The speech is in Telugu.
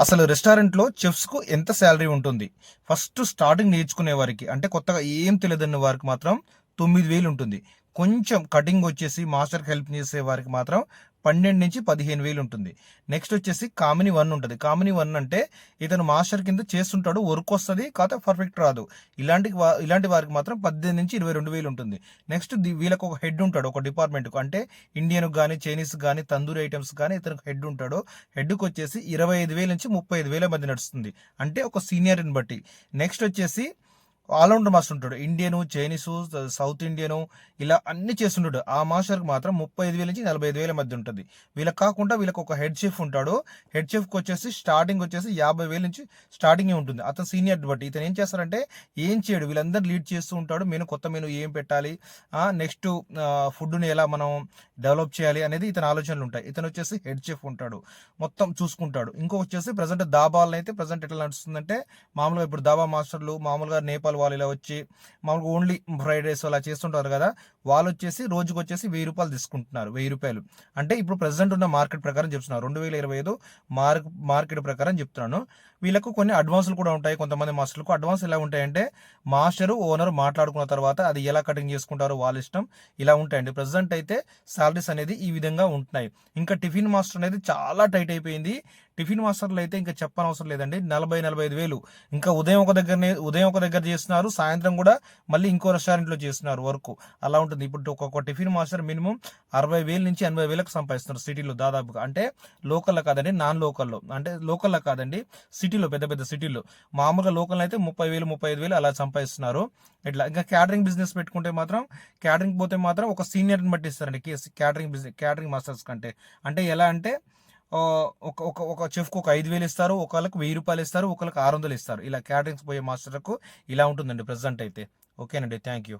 అసలు రెస్టారెంట్లో చెఫ్స్కు ఎంత శాలరీ ఉంటుంది? ఫస్ట్ స్టార్టింగ్ నేర్చుకునే వారికి అంటే కొత్తగా ఏం తెలియదన్న వారికి మాత్రం తొమ్మిది వేలు ఉంటుంది. కొంచెం కటింగ్ వచ్చేసి మాస్టర్కి హెల్ప్ చేసే వారికి మాత్రం పన్నెండు నుంచి పదిహేను వేలు ఉంటుంది. నెక్స్ట్ వచ్చేసి కామిని వన్ ఉంటుంది. కామిని వన్ అంటే ఇతను మాస్టర్ కింద చేస్తుంటాడు వర్క్ వస్తుంది కాకపోతే పర్ఫెక్ట్ రాదు. ఇలాంటి ఇలాంటి వారికి మాత్రం పద్దెనిమిది నుంచి ఇరవై రెండు వేలు ఉంటుంది. నెక్స్ట్ ది- వీళ్ళకి ఒక హెడ్ ఉంటాడు ఒక డిపార్ట్మెంట్కు. అంటే ఇండియన్కు కానీ చైనీస్ కానీ తందూరి ఐటమ్స్ కానీ ఇతనికి హెడ్ ఉంటాడు. హెడ్కి వచ్చేసి ఇరవై ఐదు వేల నుంచి ముప్పై ఐదు వేల మధ్య నడుస్తుంది. అంటే ఒక సీనియర్ని బట్టి. నెక్స్ట్ వచ్చేసి ఆల్రౌండర్ మాస్టర్ ఉంటాడు. ఇండియను చైనీసు సౌత్ ఇండియను ఇలా అన్ని చేస్తుంటాడు. ఆ మాస్టర్కి మాత్రం ముప్పై ఐదు వేల నుంచి నలభై ఐదు వేల మధ్య ఉంటుంది. వీళ్ళకి కాకుండా వీళ్ళకి ఒక హెడ్ చెఫ్ ఉంటాడు. హెడ్ చెఫ్కి వచ్చేసి స్టార్టింగ్ వచ్చేసి యాభై వేల నుంచి స్టార్టింగ్ ఉంటుంది. అతను సీనియర్ బట్టి ఇతను ఏం చేస్తారంటే ఏం చేయడు. వీళ్ళందరూ లీడ్ చేస్తూ ఉంటాడు. మెను కొత్త మెను ఏం పెట్టాలి? నెక్స్ట్ ఫుడ్ని ఎలా మనం డెవలప్ చేయాలి అనేది ఇతని ఆలోచనలు ఉంటాయి. ఇతను వచ్చేసి హెడ్ చెఫ్ ఉంటాడు. మొత్తం చూసుకుంటాడు. ఇంకో వచ్చేసి ప్రజెంట్ దాబాలను అయితే ప్రజెంట్ ఎట్లా నడుస్తుందంటే మామూలుగా ఇప్పుడు దాబా మాస్టర్లు మామూలుగా నేపాల్ వాళ్ళు ఇలా వచ్చి మామూలుగా ఓన్లీ ఫ్రైడ్ రైస్ అలా చేస్తుంటారు కదా వాళ్ళు వచ్చేసి రోజుకి వచ్చేసి వెయ్యి రూపాయలు తీసుకుంటున్నారు వెయ్యి రూపాయలు. అంటే ఇప్పుడు ప్రజెంట్ ఉన్న మార్కెట్ ప్రకారం చెప్తున్నారు రెండు వేల ఇరవై ఐదు మార్క్ మార్కెట్ ప్రకారం చెప్తున్నాను. వీళ్ళకు కొన్ని అడ్వాన్సులు కూడా ఉంటాయి. కొంతమంది మాస్టర్లకు అడ్వాన్స్ ఎలా ఉంటాయంటే మాస్టర్ ఓనర్ మాట్లాడుకున్న తర్వాత అది ఎలా కటింగ్ చేసుకుంటారో వాళ్ళ ఇష్టం ఇలా ఉంటాయండి. ప్రజెంట్ అయితే సాలరీస్ అనేది ఈ విధంగా ఉంటున్నాయి. ఇంకా టిఫిన్ మాస్టర్ అనేది చాలా టైట్ అయిపోయింది. టిఫిన్ మాస్టర్లు అయితే ఇంకా చెప్పనవసరం లేదండి. నలభై నలభై ఐదు వేలు. ఇంకా ఉదయం ఒక దగ్గరనే ఉదయం ఒక దగ్గర చేస్తున్నారు. సాయంత్రం కూడా మళ్ళీ ఇంకో రెస్టారెంట్లో చేస్తున్నారు వర్క్. అలా ఉంటుంది. ఇప్పుడు ఒక్కొక్క టిఫిన్ మాస్టర్ మినిమం అరవై వేల నుంచి ఎనభై వేలకు సంపాదిస్తున్నారు సిటీలో దాదాపుగా. అంటే లోకల్లో కాదండి నాన్ లోకల్లో. అంటే లోకల్లో కాదండి సిటీలో పెద్ద పెద్ద సిటీలో మామూలుగా లోకల్ అయితే ముప్పై వేలు ముప్పై ఐదు వేలు అలా సంపాదిస్తున్నారు. ఇట్లా ఇంకా క్యాటరింగ్ బిజినెస్ పెట్టుకుంటే మాత్రం క్యాటరింగ్ పోతే మాత్రం ఒక సీనియర్ని బట్టి ఇస్తారండి. క్యాటరింగ్ బిజినెస్ క్యాటరింగ్ మాస్టర్స్ కంటే. అంటే ఎలా అంటే ఒక ఒక ఒక చెఫ్కు ఒక ఐదు వేలు ఇస్తారు ఒకళ్ళకి వెయ్యి రూపాయలు ఇస్తారు ఒకళ్ళకి ఆరు వందలు ఇస్తారు. ఇలా క్యాటరింగ్స్ పోయే మాస్టర్లకు ఇలా ఉంటుందండి ప్రజెంట్ అయితే. ఓకేనండి. Thank you